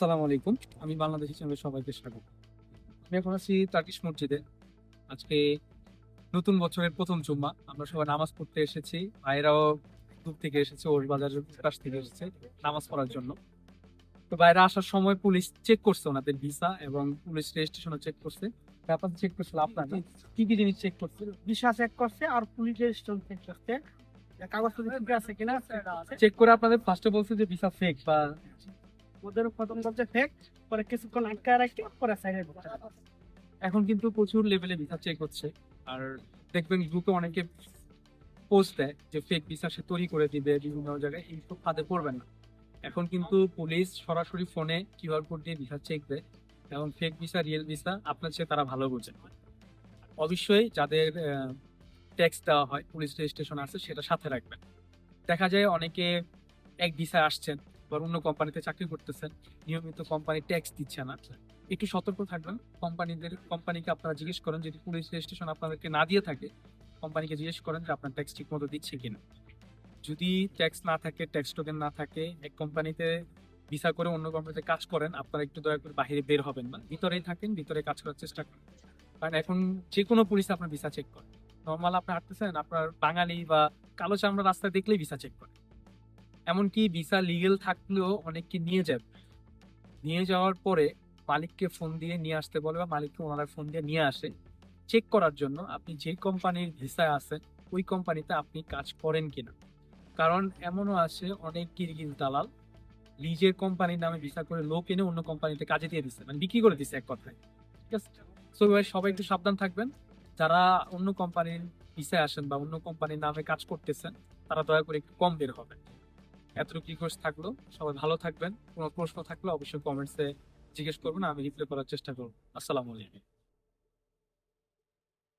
আসসালামু আলাইকুম। আমি বাংলাদেশি চ্যানেলে সবাইকে স্বাগত। আমি এখন আছি টার্কিশ মসজিদে। আজকে নতুন বছরের প্রথম জুম্মা। আমরা সবাই নামাজ পড়তে এসেছি। ভাইরাও দূর থেকে এসেছে ওর বাজারের পাশ থেকে এসেছে নামাজ পড়ার জন্য। তো বাইরে আসার সময় পুলিশ চেক করছে ওনাদের ভিসা এবং পুলিশ রেজিস্ট্রেশনও চেক করছে। ব্যাপার চেক করছিল আপনার? কি কি জিনিস চেক করছে? ভিসা চেক করছে আর পুলিশ স্টোন চেক করছে। কাগজপত্র আছে কিনা চেক করে আপনাদের ফার্স্টে বলছে যে ভিসা ফেক বা ওদের প্রথম বলছে ফেক পরে কিছুক্ষণ আটকায় রাখি পরে সাইডে এখন কিন্তু প্রচুর লেভেলে ভিসা চেক হচ্ছে। আর দেখবেন গ্রুপে অনেকে পোস্ট দেয় যে ফেক ভিসা সে তৈরি করে দিবে বিভিন্ন জায়গায় এইসব ফাঁদে পড়বেন না। এখন কিন্তু পুলিশ সরাসরি ফোনে কিউআর কোড দিয়ে ভিসা চেক দেয়। এবং ফেক ভিসা রিয়েল ভিসা আপনার চেয়ে তারা ভালো বোঝে। অবশ্যই যাদের ট্যাক্স দেওয়া হয় পুলিশ রেজিস্ট্রেশন আছে, সেটা সাথে রাখবেন। দেখা যায় অনেকে এক ভিসা আসছেন বা অন্য কোম্পানিতে চাকরি করতেছেন, নিয়মিত কোম্পানি ট্যাক্স দিচ্ছে না একটু সতর্ক থাকবেন। কোম্পানিদের, কোম্পানিকে আপনারা জিজ্ঞেস করেন যদি পুলিশ রেজিস্ট্রেশন আপনাদেরকে না দিয়ে থাকে, কোম্পানিকে জিজ্ঞেস করেন যে আপনার ট্যাক্স ঠিক মতো দিচ্ছে কিনা। যদি ট্যাক্স না থাকে ট্যাক্স টোকেন না থাকে, এক কোম্পানিতে ভিসা করে অন্য কোম্পানিতে কাজ করেন, আপনারা একটু দয়া করে বাইরে বের হবেন না। ভিতরেই থাকেন, ভিতরে কাজ করার চেষ্টা করেন। কারণ এখন যে কোনো পুলিশ আপনার ভিসা চেক করে। নর্মাল আপনি হাঁটতেছেন, আপনার বাঙালি বা কালো চামড়া রাস্তায় দেখলেই ভিসা চেক করে। এমনকি ভিসা লিগেল থাকলেও অনেককে নিয়ে যাবে। নিয়ে যাওয়ার পরে মালিককে ফোন দিয়ে নিয়ে আসতে বলে বা মালিককে ওনারা ফোন দিয়ে নিয়ে আসে। চেক করার জন্য আপনি যে কোম্পানির ভিসায় আছেন, ওই কোম্পানিতে আপনি কাজ করেন কিনা। কারণ এমনও আছে, অনেক কিরগিজ দালাল নিজের কোম্পানির নামে ভিসা করে লোক এনে অন্য কোম্পানিতে কাজে দিয়ে দিচ্ছে মানে বিক্রি করে দিচ্ছে এক কথায়। ঠিক আছে? সো সবাই একটু সাবধান থাকবেন। যারা অন্য কোম্পানির ভিসায় আসেন বা অন্য কোম্পানির নামে কাজ করতেছেন, তারা দয়া করে একটু কম বের হবেন। এতটুকু রিকোয়েস্ট থাকল। সবাই ভালো থাকবেন। কোনো প্রশ্ন থাকলে অবশ্যই কমেন্টসে জিজ্ঞেস করবেন, আমি রিপ্লাই করার চেষ্টা করব। আসসালামু আলাইকুম।